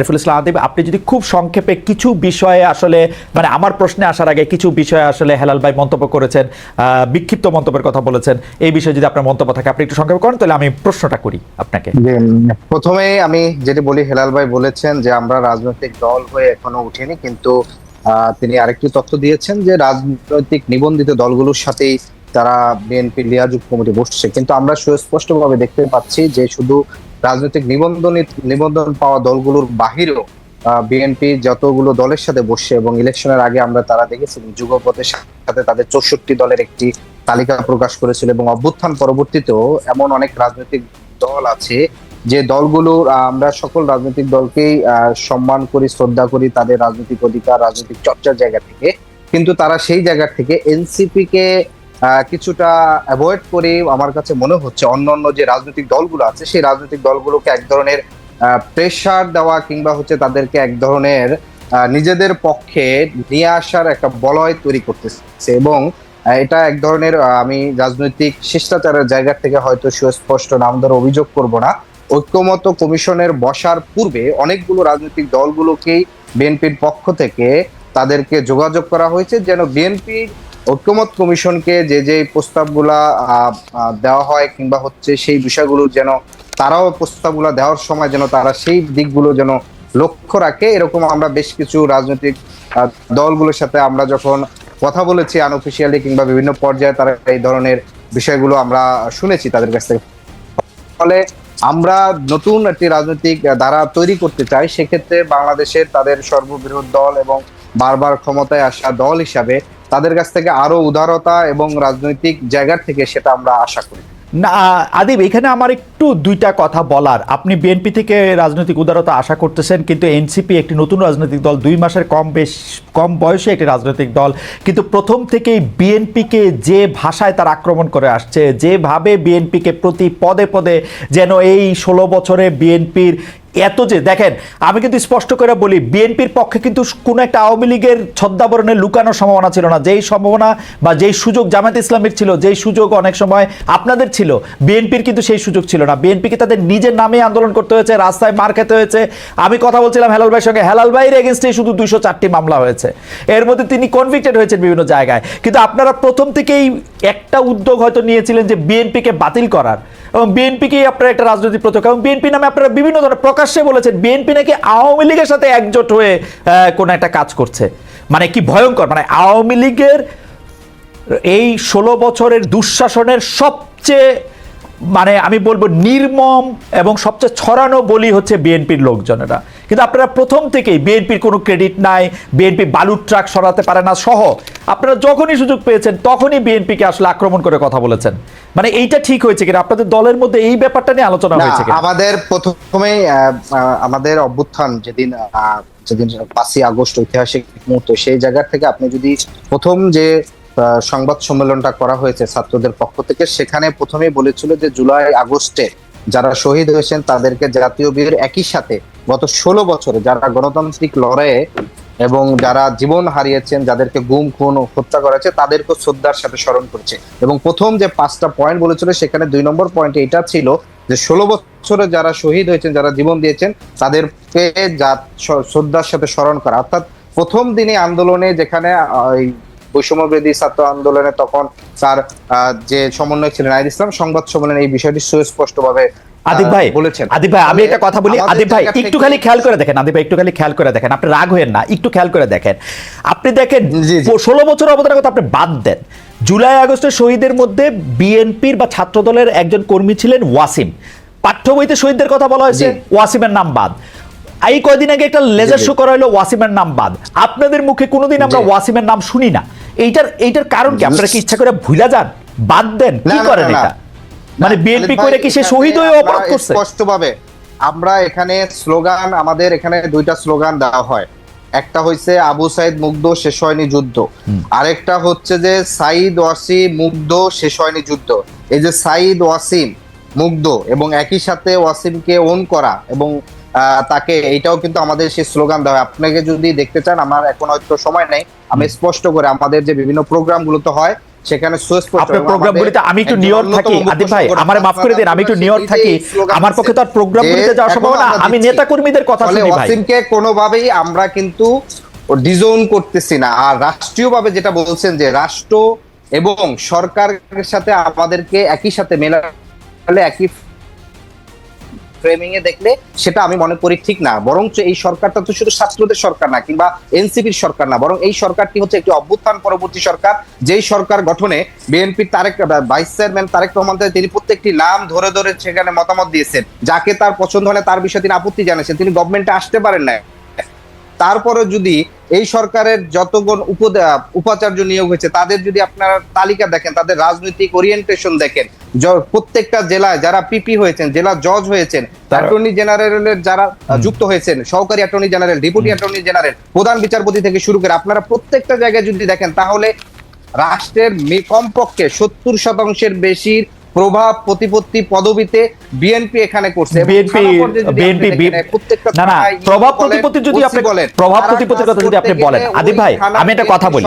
আরিফুল ইসলাম আদিব আপনি যদি খুব সংক্ষেপে কিছু বিষয়ে আসলে মানে আমার প্রশ্নে আসার আগে কিছু বিষয়ে আসলে হেলাল ভাই মন্তব্য করেছেন বিক্ষিপ্ত মন্তব্যের কথা বলেছেন, এই বিষয়ে যদি আপনার মন্তব্য থাকে, আপনি একটু সংক্ষেপে করেন, তাহলে আমি প্রশ্নটা করি আপনাকে। প্রথমে আমি যেটি বলি, হেলাল ভাই বলেছেন যে আমরা রাজনৈতিক দল হয়ে এখনও উঠিনি, কিন্তু তিনি আরেকটি তথ্য দিয়েছেন যে রাজনৈতিক নিবন্ধিত দলগুলোর সাথেই তারা বিএনপি, লিয়াজুক কমিটি বসছে। কিন্তু আমরা সুস্পষ্ট ভাবে দেখতে পাচ্ছি যে শুধু রাজনৈতিক নিবন্ধন নিবন্ধন পাওয়া দলগুলোর বাহিরেও বিএনপি যতগুলো দলের সাথে বসছে এবং ইলেকশনের আগে আমরা তারা দেখেছিলাম যুগপথের সাথে তাদের চৌষট্টি দলের একটি তালিকা প্রকাশ করেছিল এবং অভ্যুত্থান পরবর্তীতেও এমন অনেক রাজনৈতিক দল আছে যে দলগুলো আমরা সকল রাজনৈতিক দলকেই সম্মান করি, শ্রদ্ধা করি, তাদের রাজনৈতিক অধিকার, রাজনৈতিক চর্চার জায়গা থেকে। কিন্তু তারা সেই জায়গা থেকে এনসিপি কে কিছুটা অ্যাভয়েড করে আমার কাছে মনে হচ্ছে অন্যান্য যে রাজনৈতিক দলগুলো আছে, সেই রাজনৈতিক দলগুলোকে এক ধরনের প্রেশার দেওয়া কিংবা হচ্ছে তাদেরকে এক ধরনের নিজেদের পক্ষে নিয়ে আসার একটা বলয় তৈরি করতেছে। এবং এটা এক ধরনের আমি রাজনৈতিক শিষ্টাচারের জায়গা থেকে হয়তো সুস্পষ্ট নাম ধরে অভিযোগ করব না। ঐক্যমত কমিশনের বসার পূর্বে অনেকগুলো রাজনৈতিক দলগুলোকেই বিএনপির পক্ষ থেকে তাদেরকে যোগাযোগ করা হয়েছে, যেন বিএনপি ঐক্যমত কমিশনকে যে যে প্রস্তাবগুলা দেওয়া হয় কিংবা হচ্ছে সেই বিষয়গুলো যেন তারাও প্রস্তাবগুলো দেওয়ার সময় যেন তারা সেই দিকগুলো যেন লক্ষ্য রাখে, এরকম আমরা বেশ কিছু রাজনৈতিক দলগুলোর সাথে আমরা যখন কথা বলেছি আনঅফিসিয়ালি কিংবা বিভিন্ন পর্যায়ে তারা এই ধরনের বিষয়গুলো আমরা শুনেছি তাদের কাছ থেকে। ফলে আমরা নতুন একটি রাজনৈতিক ধারা তৈরি করতে চাই, সেক্ষেত্রে বাংলাদেশের তাদের সর্ববৃহৎ দল এবং বারবার ক্ষমতায় আসা দল হিসাবে তাদের কাছ থেকে আরও উদারতা এবং রাজনৈতিক জায়গা থেকে সেটা আমরা আশা করি। না, আদিব, এখানে আমার একটু দুইটা কথা বলার। আপনি বিএনপি থেকে রাজনৈতিক উদারতা আশা করতেছেন, কিন্তু এনসিপি একটি নতুন রাজনৈতিক দল, দুই মাসের কম বেশ, কম বয়সে একটি রাজনৈতিক দল। কিন্তু প্রথম থেকেই বিএনপিকে যে ভাষায় তার আক্রমণ করে আসছে, যেভাবে বিএনপিকে প্রতি পদে পদে যেন এই ষোলো বছরে বিএনপির এত যে, দেখেন, আমি কিন্তু স্পষ্ট করে বলি, বিএনপির পক্ষে কিন্তু কোনো একটা আওয়ামী লীগের ছদ্মাবরণে লুকানোর সম্ভাবনা ছিল না। যেই সম্ভাবনা বা যেই সুযোগ জামাত ইসলামের ছিল, যেই সুযোগ অনেক সময় আপনাদের ছিল, বিএনপির কিন্তু সেই সুযোগ ছিল না। বিএনপিকে তাদের নিজের নামে আন্দোলন করতে হয়েছে, রাস্তায় মার খেতে হয়েছে। আমি কথা বলছিলাম হেলাল ভাইয়ের সঙ্গে, হেলাল ভাইয়ের এগেনস্টে শুধু দুইশো চারটি মামলা হয়েছে। এর মধ্যে তিনি কনভিক্টেড হয়েছেন বিভিন্ন জায়গায়। কিন্তু আপনারা প্রথম থেকেই একটা উদ্যোগ হয়তো নিয়েছিলেন যে, বিএনপিকে বাতিল করার। এবং বিএনপিকেই আপনারা একটা রাজনৈতিক প্রতীক এবং বিএনপি নামে আপনারা বিভিন্ন ধরনের প্রকাশ্যে বলেছেন, বিএনপি নাকি আওয়ামী লীগের সাথে একজোট হয়ে কোনো একটা কাজ করছে। মানে কি ভয়ঙ্কর? মানে আওয়ামী লীগের এই ষোলো বছরের দুঃশাসনের সবচেয়ে মানে আমি বলব নির্মম এবং সবচেয়ে ছড়ানো বলি হচ্ছে বিএনপির লোকজনেরা। কিন্তু আপনারা প্রথম থেকেই বিএনপির কোনো ক্রেডিট নাই বিএনপি বালুর ট্রাক সরাতে পারে না সহ আপনারা যখনই সুযোগ পেয়েছেন তখনই বিএনপিকে আসলে আক্রমণ করে কথা বলেছেন। মানে এইটা ঠিক হয়েছে কিনা? আপনাদের দলের মধ্যে এই ব্যাপারটা নিয়ে আলোচনা হয়েছে আমাদের প্রথমে আমাদের অভ্যুত্থান যেদিন যেদিন পাঁচই আগস্ট ঐতিহাসিক মুহূর্ত সেই জায়গা থেকে আপনি যদি প্রথম যে সংবাদ সম্মেলনটা করা হয়েছে ছাত্রদের পক্ষ থেকে সেখানে প্রথমেই বলেছিল যে জুলাই আগস্টে যারা শহীদ হয়েছেন তাদেরকে জাতীয় বীর একই সাথে গত ষোলো বছরে যারা গণতান্ত্রিক লড়াইয়ে এবং যারা জীবন হারিয়েছেন, যাদেরকে গুম, খুন হত্যা করা হয়েছে তাদেরকে শ্রদ্ধার সাথে স্মরণ করছে। এবং প্রথম যে পাঁচটা পয়েন্ট বলেছিল, সেখানে দুই নম্বর পয়েন্ট এটা ছিল যে ষোলো বছরে যারা শহীদ হয়েছেন, যারা জীবন দিয়েছেন, তাদেরকে যা শ্রদ্ধার সাথে স্মরণ করা। অর্থাৎ প্রথম দিনে আন্দোলনে যেখানে বৈষম্যবেদী ছাত্র আন্দোলনে তখন তার যে সমন্বয় ছিলেন আইদ ইসলাম সংবাদ সম্মেলনে এই বিষয়টি সুস্পষ্টভাবে আদিব ভাই বলেছেন। আদিব ভাই আমি একটা কথা বলি। আদিব ভাই খেয়াল করে দেখেন আদিব ভাই খেয়াল করে দেখেন। আপনি রাগ হয়েন না একটু খেয়াল করে দেখেন। আপনি দেখেন। ষোলো বছর অবদানের কথা আপনি বাদ দেন। জুলাই আগস্টের শহীদের মধ্যে বিএনপির বা ছাত্র দলের একজন কর্মী ছিলেন ওয়াসিম। পাঠ্য বইতে শহীদদের কথা বলা হয়েছে ওয়াসিমের নাম বাদ। এই কয়দিন আগে একটা লেজার। শো করা হলো ওয়াসিমের নাম বাদ। আপনাদের মুখে কোনোদিন আমরা ওয়াসিমের নাম শুনি না। এইটার এইটার কারণ কি? আপনারা কি ইচ্ছা করে ভুলা যান? বাদ দেন। কি করেন এটা? মানে বিএনপি করে কি সে শহীদ হয়ে অপরাধ করছে? স্পষ্টভাবে আমরা এখানে স্লোগান আমাদের এখানে দুইটা স্লোগান দেওয়া হয়। একটা হচ্ছে আবু সাইদ মুগ্ধ শেষ হয়নি যুদ্ধ। আরেকটা হচ্ছে যে সাইদ ওয়াসিম মুগ্ধ শেষ হয়নি যুদ্ধ। এই যে সাইদ ওয়াসিম মুগ্ধ এবং একই সাথে ওয়াসিমকে ওন করা এবং তাকে এইটাও কিন্তু আমাদের সেই স্লোগান দেওয়া হয়। আপনাকে যদি দেখতে চান আমার এখন হয়তো সময় নেই আমি স্পষ্ট করে আমাদের যে বিভিন্ন প্রোগ্রামগুলো তো হয় সেখানে সুস্পষ্ট আপনার প্রোগ্রামগুলিতে আমি একটু একজন নিউ ইয়র্ক অন্যতম থাকি আদিব ভাই সংগঠক মাফ করে দিন আমি একটু নিউ থাকি। আমার পক্ষে তো আর প্রোগ্রামগুলিতে যাওয়া সম্ভব না আমি নেতা কর্মীদের কথা শুনি ভাই। ওয়াসিমকে কোনোভাবেই আমরা কিন্তু ডিজোন করতেছি না। আর রাষ্ট্রীয়ভাবে যেটা বলছেন যে রাষ্ট্র এবং সরকারের সাথে আমাদেরকে একই সাথে মেলালে একই ফ্রেমিং এ দেখলে সেটা আমি মনে করি ঠিক না। বরঞ্চ এই সরকারটা তো শুধু ছাত্রদের সরকার না, কিংবা এনসিপির সরকার না, বরং এই সরকারটি হচ্ছে একটি অভ্যুত্থান পরবর্তী সরকার। যেই সরকার গঠনে বিএনপির তারেক ভাইস চেয়ারম্যান তারেক রহমান, তিনি প্রত্যেকটি নাম ধরে ধরে সেখানে মতামত দিয়েছেন। যাকে তার পছন্দ হলে তার বিষয়ে তিনি আপত্তি জানিয়েছেন তিনি গভর্নমেন্টে আসতে পারেন না তারপরে যদি এই সরকারের যতগুণ উপাচার্য নিয়োগ হয়েছে তাদের যদি আপনারা তালিকা দেখেন তাদের রাজনৈতিক ওরিয়েন্টেশন দেখেন প্রত্যেকটা জেলায় যারা পিপি হয়েছেন জেলা জজ হয়েছেন অ্যাটর্নি জেনারেলের যারা যুক্ত হয়েছেন সহকারী attorney general deputy attorney general প্রধান বিচারপতি থেকে শুরু করে আপনারা প্রত্যেকটা জায়গায় যদি দেখেন তাহলে রাষ্ট্রের মে- কমপক্ষে সত্তর শতাংশের বেশির প্রভাব প্রতিপত্তি পদবিতে বিএনপি এখানে করছে বিএনপি বিএনপি প্রত্যেকটা না না প্রভাব প্রতিপত্তি যদি আপনি বলেন, প্রভাব তারা প্রতিপত্তির কথা যদি আপনি বলেন। ওই ভাই আমি একটা কথা বলি।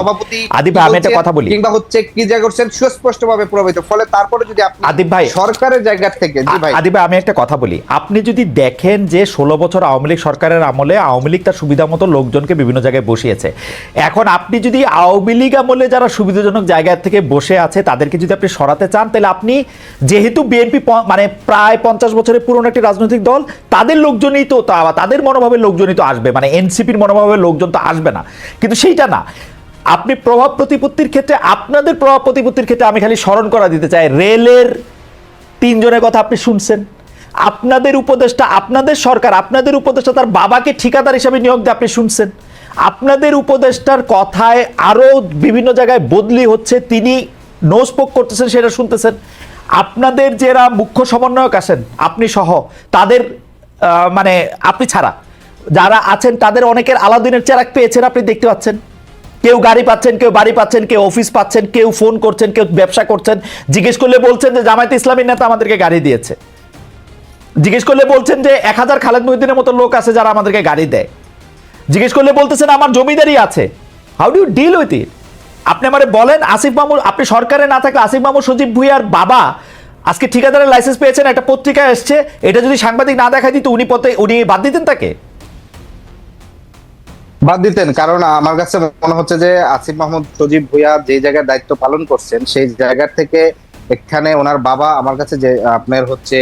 আদিব ভাই আমি একটা কথা বলি। কিংবা হচ্ছে কি যা করছেন সুস্পষ্ট ভাবে প্রভাবিত। ফলে তারপরে যদি আপনি আদিব ভাই, সরকারের জায়গা থেকে জি ভাই। আদিবা আমি একটা কথা বলি। আপনি যদি দেখেন যে ষোলো বছর আওয়ামী লীগ সরকারের আমলে আওয়ামী লীগ তার সুবিধা মতো লোকজনকে বিভিন্ন জায়গায় বসিয়েছে। এখন আপনি যদি আওয়ামী লীগ আমলে যারা সুবিধাজনক জায়গা থেকে বসে আছে তাদেরকে যদি আপনি সরাতে চান তাহলে আপনি যেহেতু বিএনপি মানে প্রায় পঞ্চাশ বছরের পুরনো একটি রাজনৈতিক দল, তাদের লোকজনই তো তাদের মনোভাবের লোকজনই তো আসবে। মানে এনসিপির মনোভাবের লোকজন তো আসবে না। কিন্তু সেইটা না। আপনি প্রভাব প্রতিপত্তির ক্ষেত্রে, আপনাদের প্রভাব প্রতিপত্তির ক্ষেত্রে আমি খালি স্মরণ করা দিতে চাই, রেলের তিনজনের কথা আপনি শুনছেন। আপনাদের উপদেষ্টা, আপনাদের সরকার, আপনাদের উপদেষ্টা তার বাবাকে ঠিকাদার হিসাবে নিয়োগ দিয়ে আপনি শুনছেন। আপনাদের উপদেষ্টার কথায় আরও বিভিন্ন জায়গায় বদলি হচ্ছে, তিনি নো স্পোক করতেছেন, সেটা শুনতেছেন। আপনাদের যারা মুখ্য সমন্বয়ক আছেন, আপনি সহ, তাদের মানে আপনি ছাড়া, যারা আছেন, তাদের অনেকের আলাদিনের চেরাক পেয়েছেন, আপনি দেখতে পাচ্ছেন। কেউ গাড়ি পাচ্ছেন, কেউ বাড়ি পাচ্ছেন, কেউ অফিস পাচ্ছেন, কেউ ফোন করছেন, কেউ ব্যবসা করছেন। জিজ্ঞেস করলে বলছেন যে জামায়াত ইসলামী নেতা আমাদেরকে গাড়ি দিয়েছে। জিজ্ঞেস করলে বলছেন যে এক হাজার খালেদ মহিউদ্দিনের মতো লোক আছে যারা আমাদেরকে গাড়ি দেয়। জিজ্ঞেস করলে বলতেছেন, আমার জমিদারি আছে। How do deal with it আপনি আমারে বলেন, আসিফ মামুর আপনি সরকারে না থাকলে আসিফ মামুর সজীব ভুইয়ার বাবা আজকে ঠিকাদারের লাইসেন্স পেয়েছেন, একটা পত্রিকা এসছে, এটা যদি সাংবাদিক না দেখায় দিত, উনি পথে, উনি বাদ দিতেন তাকে? বাদ দিতেন, কারণ আমার কাছে মনে হচ্ছে যে আসিফ মাহমুদ, সজীব ভুইয়া যে জায়গায় দায়িত্ব পালন করছেন, সেই জায়গা থেকে এখানে ওনার বাবা আমার কাছে যে আপনার হচ্ছে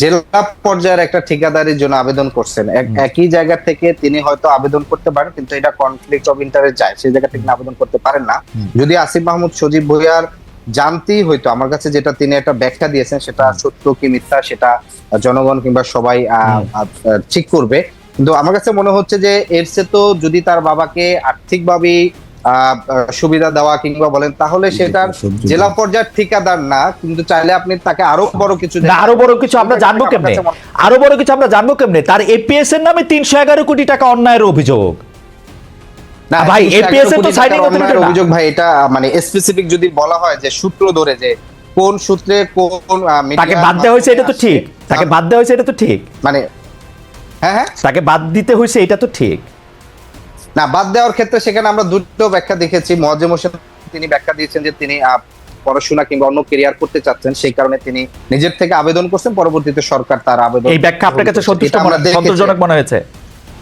জেলা পর্যায়ের একটা ঠিকাদারির জন্য আবেদন করছেন। একই জায়গা থেকে তিনি হয়তো আবেদন করতে পারেন কিন্তু এটা কনফ্লিক্ট অফ ইন্টারেস্ট যায়। সেই জায়গা থেকে আবেদন করতে পারেন না। যদি আসিফ মাহমুদ সজীব ভুইয়ার জানতেই হয়তো আমার কাছে যেটা তিনি একটা ব্যাখ্যা দিয়েছেন সেটা সত্য কি মিথ্যা সেটা জনগণ কিংবা সবাই ঠিক করবে। কিন্তু আমার কাছে মনে হচ্ছে যে এর সে তো যদি তার বাবাকে আর্থিকভাবে সুবিধা দেওয়া কিংবা বলেন তাহলে সেটার জেলা পর্যায়ের ঠিকাদার না কিন্তু চাইলে আপনি তাকে আরও বড় কিছু আরও বড় কিছু আমরা জানব কেমনে? আরও বড় কিছু আমরা জানব কেমনে? তার এপিএস এর নামে তিনশো এগারো কোটি টাকা অন্যায়ের অভিযোগ। না ভাই, APS এর তো না। অভিযোগ ভাই এটা মানে স্পেসিফিক যদি বলা হয় যে সূত্র ধরে যে কোন সূত্রে কোন তাকে বাদ দেওয়া হয়েছে এটা তো ঠিক। তাকে বাদ দেওয়া হয়েছে এটা তো ঠিক। মানে হ্যাঁ হ্যাঁ। তাকে বাদ দিতে হয়েছে এটা তো ঠিক। না বাদ দেওয়ার ক্ষেত্রে সেখানে আমরা দুটো ব্যাখ্যা দেখেছি। মহাজেম হোসেন তিনি ব্যাখ্যা দিয়েছেন যে তিনি পড়াশোনা কিংবা অন্য কেরিয়ার করতে চাচ্ছেন সেই কারণে তিনি নিজের থেকে আবেদন করছেন। পরবর্তীতে সরকার তার আবেদন এই ব্যাখ্যা আপনার কাছে সন্তোষজনক মনে হয়েছে।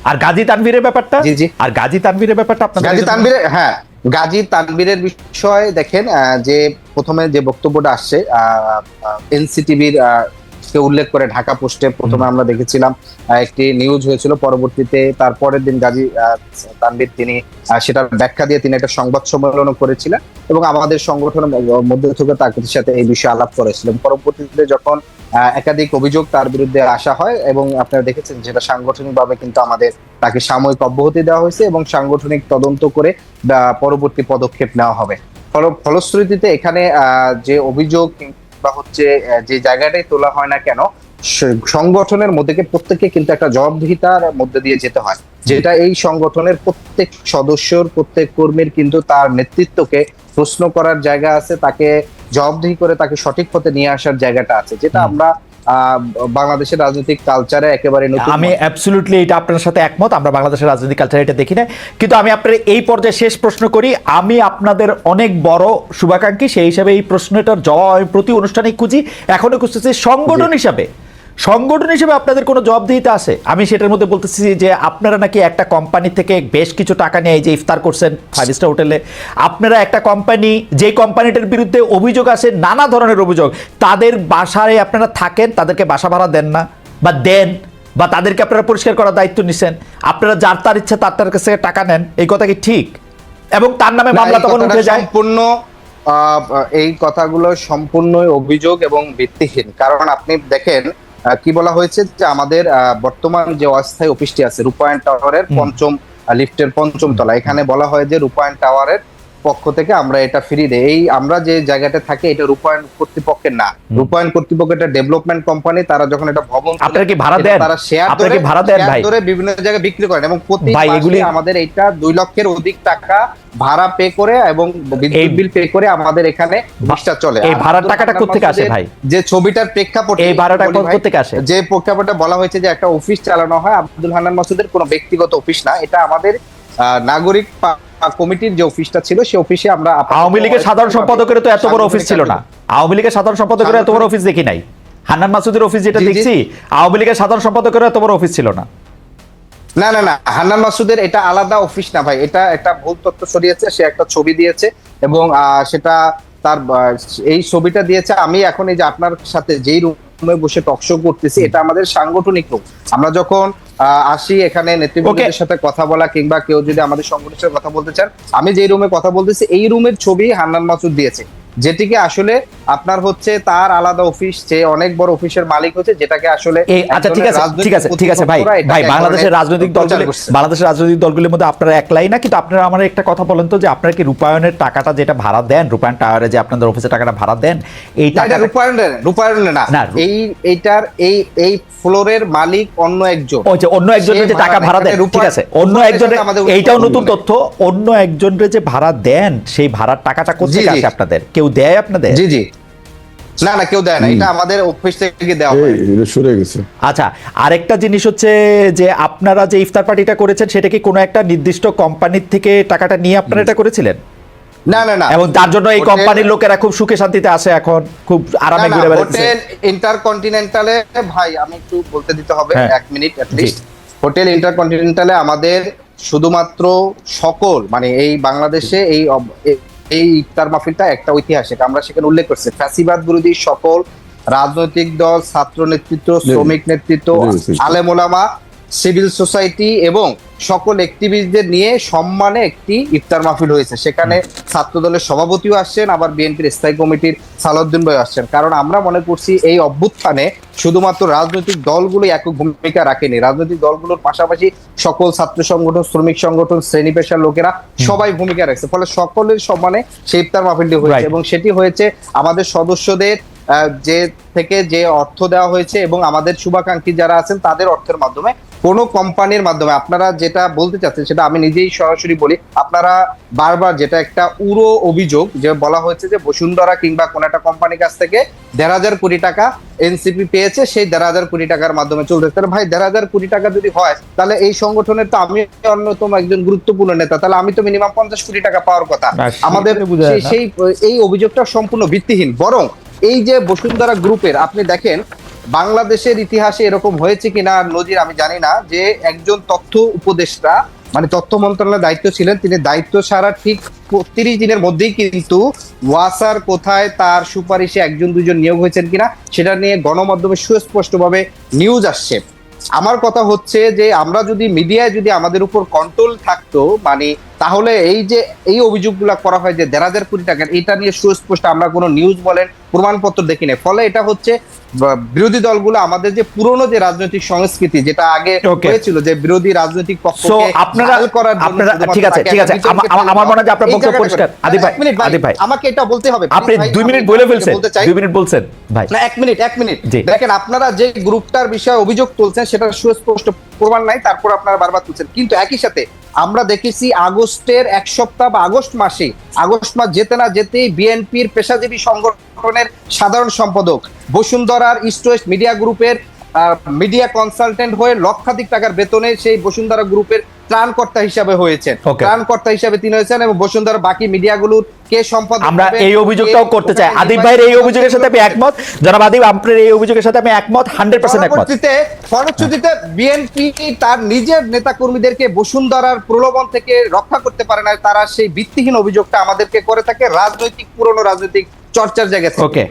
আর গাজী তানভীরের ব্যাপারটা? জি, জি। আর গাজী তানভীরের ব্যাপারটা আপনার গাজী তানবীরের হ্যাঁ গাজী তানবীরের বিষয়ে দেখেন যে প্রথমে যে বক্তব্যটা আসছে এনসিটিভির কে উল্লেখ করে ঢাকা পোস্টে প্রথমে আমরা দেখেছিলাম একটি নিউজ হয়েছিল পরবর্তীতে তারপরের দিন গাজী তানবীর তিনি সেটার ব্যাখ্যা দিয়ে তিনি একটা সংবাদ সম্মেলনও করেছিলেন এবং আমাদের সংগঠনের মধ্যে থেকে তার সাথে এই বিষয়ে আলাপ করেছিলেন। পরবর্তীতে যখন একাধিক অভিযোগ তার বিরুদ্ধে আসা হয় এবং আপনারা দেখেছেন যেটা সাংগঠনিকভাবে কিন্তু আমাদের তাকে সাময়িক অব্যাহতি দেওয়া হয়েছে এবং সাংগঠনিক তদন্ত করে পরবর্তী পদক্ষেপ নেওয়া হবে। ফল- ফলশ্রুতিতে এখানে আহ, যে অভিযোগ বা হচ্ছে যে জায়গাটাই তোলা হয় না কেন সংগঠনের মধ্যে প্রত্যেককে কিন্তু একটা জবাবদিহিতার মধ্যে দিয়ে যেতে হয়। যেটা এই সংগঠনের প্রত্যেক সদস্যর প্রত্যেক কর্মীর কিন্তু তার নেতৃত্বকে প্রশ্ন করার জায়গা আছে তাকে জবাবদিহি করে তাকে সঠিক পথে নিয়ে আসার জায়গাটা আছে। যেটা আমরা বাংলাদেশের রাজনৈতিক কালচারে একেবারে নতুন আমি অ্যাবসলিউটলি এটা আপনার সাথে একমত আমরা বাংলাদেশের রাজনৈতিক কালচারে এটা দেখি না কিন্তু আমি আপনার এই পর্যায়ে শেষ প্রশ্ন করি আমি আপনাদের অনেক বড় শুভাকাঙ্ক্ষী সেই হিসাবে এই প্রশ্নটার জবাব আমি প্রতি অনুষ্ঠানে খুঁজি এখনও খুঁজতেছি সংগঠন হিসাবে। সংগঠন হিসেবে আপনাদের কোনো জবাবদিহিতা আছে? আমি সেটার মধ্যে বলতেছি যে আপনারা নাকি একটা কোম্পানি থেকে বেশ কিছু টাকা নিয়ে এই যে ইফতার করছেন ফাইভ স্টার হোটেলে আপনারা একটা কোম্পানি যে কোম্পানিটার বিরুদ্ধে অভিযোগ আছে নানা ধরনের অভিযোগ তাদের বাসায় আপনারা থাকেন তাদেরকে বাসা ভাড়া দেন না বা দেন বা তাদেরকে আপনারা পরিষ্কার করার দায়িত্ব নিছেন আপনারা যার তার ইচ্ছা তার তার কাছ থেকে টাকা নেন এই কথা কি ঠিক? এবং তার নামে মামলা তখন উঠে যায়। সম্পূর্ণ এই কথাগুলো সম্পূর্ণ অভিযোগ এবং ভিত্তিহীন। কারণ আপনি দেখেন কি বলা হয়েছে যে আমাদের বর্তমান যে অস্থায়ী অফিসটি আছে রূপায়ণ টাওয়ারের পঞ্চম লিফটের পঞ্চম তলা এখানে বলা হয় যে রূপায়ণ টাওয়ারের পক্ষ থেকে আমরা এটা ফ্রি দেই। এই আমরা যে জায়গাটা থাকি এটা রূপায়ণ কর্তৃপক্ষের না। রূপায়ণ কর্তৃপক্ষ এটা ডেভেলপমেন্ট কোম্পানি তারা যখন এটা ভবন আপনারা কি ভাড়া দেন? তারা শেয়ার আপনারা কি ভাড়া দেন ভাই? ধরে বিভিন্ন জায়গায় বিক্রি করেন এবং প্রতি মাসে আমাদের এইটা দুই লক্ষের অধিক টাকা ভাড়া পে করে এবং বিদ্যুৎ বিল পে করে আমাদের এখানে অফিসটা চলে। এই ভাড়ার টাকাটা হান্নান কোত্থেকে আসে ভাই? যে ছবিটার প্রেক্ষাপটে এই ভাড়াটা ভাই, কোত্থেকে আসে? যে প্রেক্ষাপটে বলা হয়েছে যে একটা অফিস চালানো হয় আব্দুল হান্নান মাসুদের কোনো ব্যক্তিগত অফিস না। এটা আমাদের আহ, নাগরিক কমিটির যে অফিসটা ছিল সেই অফিসে আমরা আওয়ামী লীগের সাধারণ সম্পাদকের তো এত বড় অফিস ছিল না। আওয়ামী লীগের সাধারণ সম্পাদকের এত বড় অফিস দেখি নাই। হান্নান মাসুদের অফিস যেটা। দেখছি আওয়ামী লীগের সাধারণ সম্পাদকের এত বড় অফিস ছিল না। না না না হান্নান মাসুদের এটা আলাদা অফিস না ভাই। এটা একটা ভুল তথ্য ছড়িয়েছে সে একটা ছবি দিয়েছে এবং আহ, সেটা তার এই ছবিটা দিয়েছে। আমি এখন এই যে আপনার সাথে যেই রুমে বসে টক শো করতেছি এটা আমাদের সাংগঠনিক রূপ। আমরা যখন আহ, আসি এখানে নেতৃবৃন্দের সাথে কথা বলা কিংবা কেউ যদি আমাদের সংগঠনের সাথে কথা বলতে চান আমি যে রুমে কথা বলতেছি এই রুমের ছবি হান্নান মাসুদ দিয়েছে। যেটিকে আসলে আপনার হচ্ছে তার আলাদা অফিস যে অনেক বড় অফিসের মালিক হচ্ছে যেটাকে আসলে আচ্ছা ঠিক আছে ঠিক আছে ঠিক আছে ভাই ভাই বাংলাদেশের রাজনৈতিক দলগুলি বাংলাদেশের রাজনৈতিক দলগুলির মধ্যে আপনারা একলাই না কিন্তু আপনারা আমার একটা কথা বলেন তো যে আপনারা কি রূপায়ণের টাকাটা যেটা ভাড়া দেন রূপায়ণ টাওয়ারে যে আপনাদের অফিসে টাকাটা ভাড়া দেন এই টাকাটা রূপায়ণের রূপায়ণের না। না, এই এইটার এই এই ফ্লোরের মালিক অন্য একজন। ওই যে অন্য একজনের যে টাকা ভাড়া দেন ঠিক আছে অন্য একজনের এইটাও নতুন তথ্য অন্য একজনের যে ভাড়া দেন সেই ভাড়ার টাকাটা কোথেকে। আসে আপনাদের? কেউ দেয় আপনাদের? জি জি। না না কেউ দেয় না। এটা আমাদের অফিস থেকে দেওয়া হয়। সরে গেছে। আচ্ছা আরেকটা জিনিস হচ্ছে যে আপনারা যে ইফতার পার্টিটা করেছেন সেটা কি কোনো একটা নির্দিষ্ট কোম্পানির থেকে টাকাটা নিয়ে আপনারা এটা করেছিলেন? না না না। এবং তার জন্য এই কোম্পানির লোকেরা খুব সুখে শান্তিতে আসে এখন খুব আরামে ঘুরে বেড়াচ্ছে। হোটেল ইন্টারকন্টিনেন্টালে ভাই আমি একটু বলতে দিতে হবে হ্যাঁ। এক মিনিট লিস্ট হোটেল ইন্টারকন্টিনেন্টালে আমাদের শুধুমাত্র সকল মানে এই বাংলাদেশে এই এই ইফতার মাহফিলটা একটা ঐতিহাসিক। আমরা সেখানে উল্লেখ করছি ফ্যাসিবাদ বিরোধী সকল রাজনৈতিক দল ছাত্র নেতৃত্ব শ্রমিক নেতৃত্ব আলেম ওলামা আলেমোলামা সিভিল সোসাইটি এবং সকল অ্যাক্টিভিস্টদের নিয়ে সম্মানে একটি ইফতার মাহফিল হয়েছে। সেখানে ছাত্র দলের সভাপতিও আসছেন আবার বিএনপির স্থায়ী কমিটির সালাউদ্দিন ভাই আসছেন। কারণ আমরা মনে করছি এই অভ্যুত্থানে শুধুমাত্র রাজনৈতিক দলগুলো একক ভূমিকা রাখেনি। রাজনৈতিক দলগুলোর পাশাপাশি সকল ছাত্র সংগঠন শ্রমিক সংগঠন শ্রেণি পেশার লোকেরা সবাই ভূমিকা রাখছে। ফলে সকলের সম্মানে সেই ইফতার মাহফিলটি হয়েছে. এবং সেটি হয়েছে আমাদের সদস্যদের যে থেকে যে অর্থ দেওয়া হয়েছে এবং আমাদের শুভাকাঙ্ক্ষী যারা আছেন তাদের অর্থের মাধ্যমে কোনো কোম্পানির মাধ্যমে আপনারা যেটা বলতে চাচ্ছেন সেটা আমি নিজেই সরাসরি বলি আপনারা বারবার যেটা একটা উড়ো অভিযোগ যে বলা হয়েছে যে বসুন্ধরা কিংবা কোন একটা কোম্পানির কাছ থেকে দেড় হাজার কোটি টাকা এনসিপি পেয়েছে সেই দেড় হাজার কোটি টাকার মাধ্যমে চলতে তাহলে ভাই দেড় হাজার কোটি টাকা যদি হয় তাহলে এই সংগঠনের তো আমি অন্যতম একজন গুরুত্বপূর্ণ নেতা তাহলে আমি তো মিনিমাম পঞ্চাশ কোটি টাকা পাওয়ার কথা আমাদের। সেই এই অভিযোগটা সম্পূর্ণ ভিত্তিহীন বরং এই যে বসুন্ধরা গ্রুপের আপনি দেখেন বাংলাদেশের ইতিহাসে এরকম হয়েছে কিনা, নজির আমি জানি না, যে একজন তথ্য উপদেষ্টা মানে তথ্য মন্ত্রণালয়ের দায়িত্ব ছিলেন, তিনি দায়িত্ব ছাড়া ঠিক তিরিশ দিনের মধ্যেই কিন্তু ওয়াসার কোথায় তার সুপারিশে একজন, দুজন নিয়োগ হয়েছেন কিনা, সেটা নিয়ে গণমাধ্যমে সুস্পষ্টভাবে নিউজ আসছে। আমার কথা হচ্ছে যে আমরা যদি মিডিয়ায় যদি আমাদের উপর কন্ট্রোল থাকতো মানে তাহলে এই যে এই অভিযোগগুলো করা হয় যে দেড় হাজার কোটি টাকা এটা নিয়ে সুস্পষ্ট আমরা কোনো নিউজ বলেন প্রমাণপত্র দেখি না ফলে এটা হচ্ছে বিরোধী দলগুলো আমাদের যে পুরনো যে রাজনৈতিক সংস্কৃতি যেটা আগে হয়েছিল যে বিরোধী রাজনৈতিক পক্ষকে আপনারা করার জন্য আপনারা ঠিক আছে ঠিক আছে। আমার মনে হয় যে আপনার বক্তব্য পরিষ্কার। আদি ভাই আদি ভাই আমাকে এটা বলতে হবে। আপনি Please ভাই, দুই মিনিট এটা বলে ফেলছেন। বলতে চাই দুই মিনিট বলছেন। ভাই। না এক মিনিট এক মিনিট। দেখেন আপনারা যে গ্রুপটার বিষয়ে অভিযোগ তুলছেন সেটা সুস্পষ্ট প্রমাণ নাই তারপর আপনারা বারবার তুলছেন। কিন্তু একই সাথে আমরা দেখেছি আগস্ট আগস্টের এক সপ্তাহ বা আগস্ট মাসে, আগস্ট মাস যেতে না যেতেই বিএনপির পেশাজীবী সংগঠনের সাধারণ সম্পাদক বসুন্ধরার ইস্ট ওয়েস্ট মিডিয়া গ্রুপের মিডিয়া কনসালটেন্ট হয়ে লক্ষাধিক টাকার বেতনে সেই বসুন্ধরা গ্রুপের ত্রাণকর্তা হিসাবে হয়েছেন। ত্রাণকর্তা হিসাবে তিনি হয়েছেন এবং বসুন্ধরা বাকি মিডিয়াগুলোর কে সম্পাদক আমরা এই অভিযোগটাও করতে চাই। আদিব ভাইয়ের এই অভিযোগের সাথে আমি একমত। জনাব আদিব আপনার এই অভিযোগের সাথে আমি একমত হান্ড্রেড পার্সেন্ট একমত। পরবর্তীতে ফলশ্রুতিতে বিএনপি তার নিজের নেতাকর্মীদেরকে বসুন্ধরার প্রলোভন থেকে রক্ষা করতে পারে না তারা সেই ভিত্তিহীন অভিযোগটা আমাদেরকে করে থাকে। রাজনৈতিক পুরনো রাজনৈতিক চর্চার জায়গা থেকে। ওকে